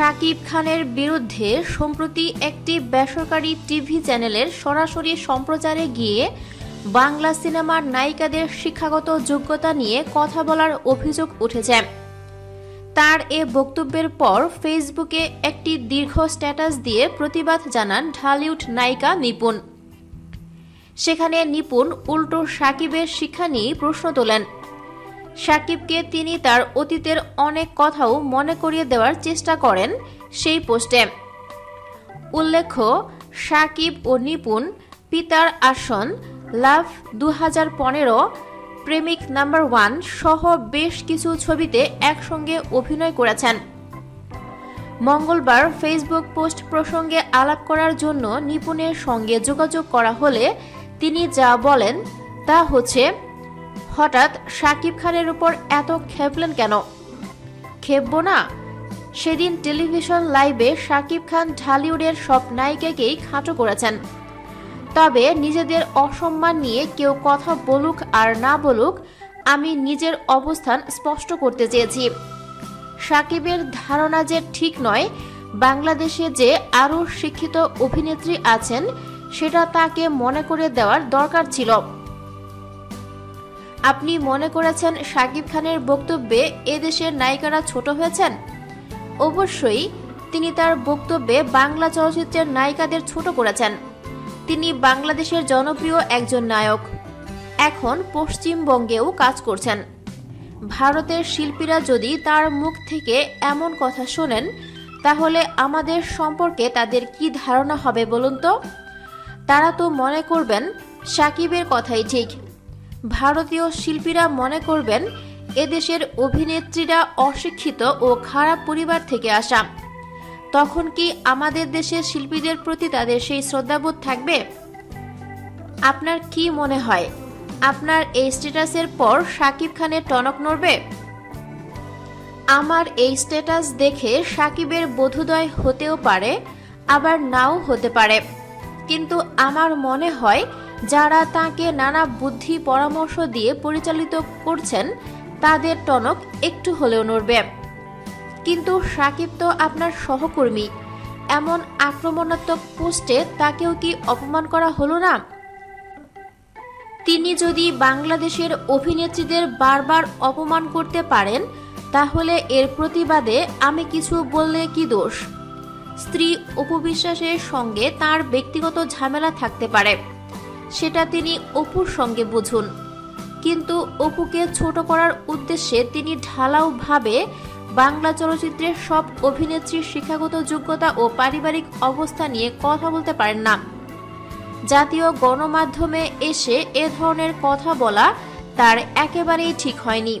শাকিব খানের বিরুদ্ধে সম্প্রতি একটি বেসরকারি টিভি চ্যানেলের সরাসরি সম্প্রচারে গিয়ে বাংলা সিনেমার নায়িকাদের শিক্ষাগত যোগ্যতা নিয়ে কথা বলার অভিযোগ উঠেছে। তার এ বক্তব্যের পর ফেসবুকে একটি দীর্ঘ স্ট্যাটাস দিয়ে প্রতিবাদ জানান ঢালিউড নায়িকা নিপুণ। সেখানে নিপুণ উল্টো সাকিবের শিক্ষা নিয়ে প্রশ্ন তোলেন। সাকিবকে তিনি তার অতীতের অনেক কথাও মনে করিয়ে দেওয়ার চেষ্টা করেন সেই পোস্টে। উল্লেখ্য, সাকিব ও নিপুণ পিতার আসন লাভ দু হাজার পনেরো, প্রেমিক নাম্বার ওয়ান সহ বেশ কিছু ছবিতে একসঙ্গে অভিনয় করেছেন। মঙ্গলবার ফেসবুক পোস্ট প্রসঙ্গে আলাপ করার জন্য নিপুণের সঙ্গে যোগাযোগ করা হলে তিনি যা বলেন তা হচ্ছে হঠাৎ শাকিব খানের উপর এত খেপলেন কেন? খেপব না? সেদিন টেলিভিশন লাইভে শাকিব খান ঢালিউডের সব নায়িকাকেই খাটো করেছেন। তবে নিজেদের অসম্মান নিয়ে কেউ কথা বলুক আর না বলুক, আমি নিজের অবস্থান স্পষ্ট করতে চেয়েছি। সাকিবের ধারণা যে ঠিক নয়, বাংলাদেশে যে আরও শিক্ষিত অভিনেত্রী আছেন, সেটা তাকে মনে করে দেওয়ার দরকার ছিল। আপনি মনে করেছেন শাকিব খানের বক্তব্যে এদেশের নায়িকারা ছোট হয়েছেন? অবশ্যই, তিনি তার বক্তব্যে বাংলা চলচ্চিত্রের নায়িকাদের ছোট করেছেন। তিনি বাংলাদেশের জনপ্রিয় একজন নায়ক। এখন পশ্চিমবঙ্গেও কাজ করছেন। ভারতের শিল্পীরা যদি তার মুখ থেকে এমন কথা শোনেন, তাহলে আমাদের সম্পর্কে তাদের কি ধারণা হবে বলুন তো? তারা তো মনে করবেন, সাকিবের কথাই ঠিক। ভারতীয় শিল্পীরা মনে করবেন, এদেশের অভিনেত্রীরা অশিক্ষিত ও খারাপ পরিবার থেকে আসা। তখন কি আমাদের দেশের শিল্পীদের প্রতি তাদের সেই শ্রদ্ধাবোধ থাকবে? আপনার কি মনে হয়? আপনার এই স্ট্যাটাসের পর সাকিব খানের টনক নড়বে? আমার এই স্ট্যাটাস দেখে সাকিবের বোধোদয় হতেও পারে, আবার নাও হতে পারে। কিন্তু আমার মনে হয় যারা তাকে নানা বুদ্ধি পরামর্শ দিয়ে পরিচালিত করছেন, তাদের টনক একটু হলেও নড়বে। কিন্তু সাকিব তো আপনার সহকর্মী। এমন আক্রমণাত্মক পোস্টে তাকেও কি অপমান করা হলো না? তিনি যদি বাংলাদেশের অভিনেত্রীদের বারবার অপমান করতে পারেন, তাহলে এর প্রতিবাদে আমি কিছু বললে কি দোষ? স্ত্রী অপবিশ্বাসের সঙ্গে তার ব্যক্তিগত ঝামেলা থাকতে পারে। সেটা তিনি অপুর সঙ্গে বুঝুন। কিন্তু অপুকে ছোট করার উদ্দেশ্যে তিনি ঢালাওভাবে বাংলা চলচ্চিত্রের সব অভিনেত্রীর শিক্ষাগত যোগ্যতা ও পারিবারিক অবস্থা নিয়ে কথা বলতে পারেন না। জাতীয় গণমাধ্যমে এসে এ ধরনের কথা বলা তার একেবারেই ঠিক হয়নি।